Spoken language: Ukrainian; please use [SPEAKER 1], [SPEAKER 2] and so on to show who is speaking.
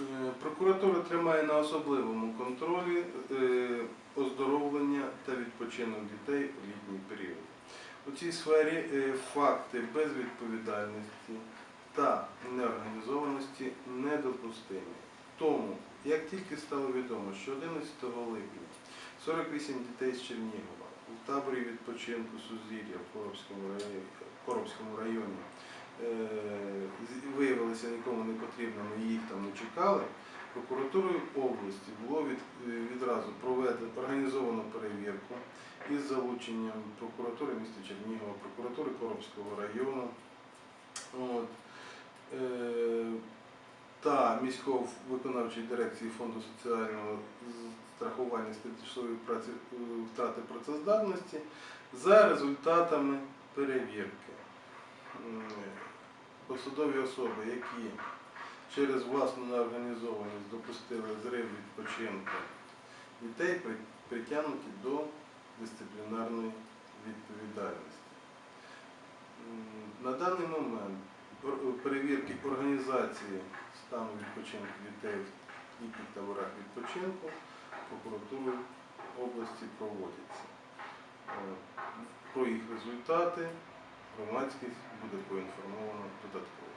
[SPEAKER 1] Е, Прокуратура тримає на особливому контролі е, оздоровлення та відпочинок дітей у літній період. У цій сфері е, факти безвідповідальності та неорганізованості недопустимі. Тому, як тільки стало відомо, що 11 липня 48 дітей з Чернігова у таборі відпочинку Сузір'я в Коробському районі, потрібними і їх там не чекали, прокуратурою області було від, е, відразу проведено організовано перевірку із залученням прокуратури міста Чернігова, прокуратури Коробського району. От, е, та міського виконавчої дирекції Фонду соціального страхування з праці е, втрати працездатності за результатами перевірки. М, Посадові особи, які через власну неорганізованість допустили зрив відпочинку дітей, притягнуті до дисциплінарної відповідальності. На даний момент перевірки організації стану відпочинку дітей в літніх таборах відпочинку прокуратурою області проводяться. Е, Про їх результати громадськість буде поінформована додатково.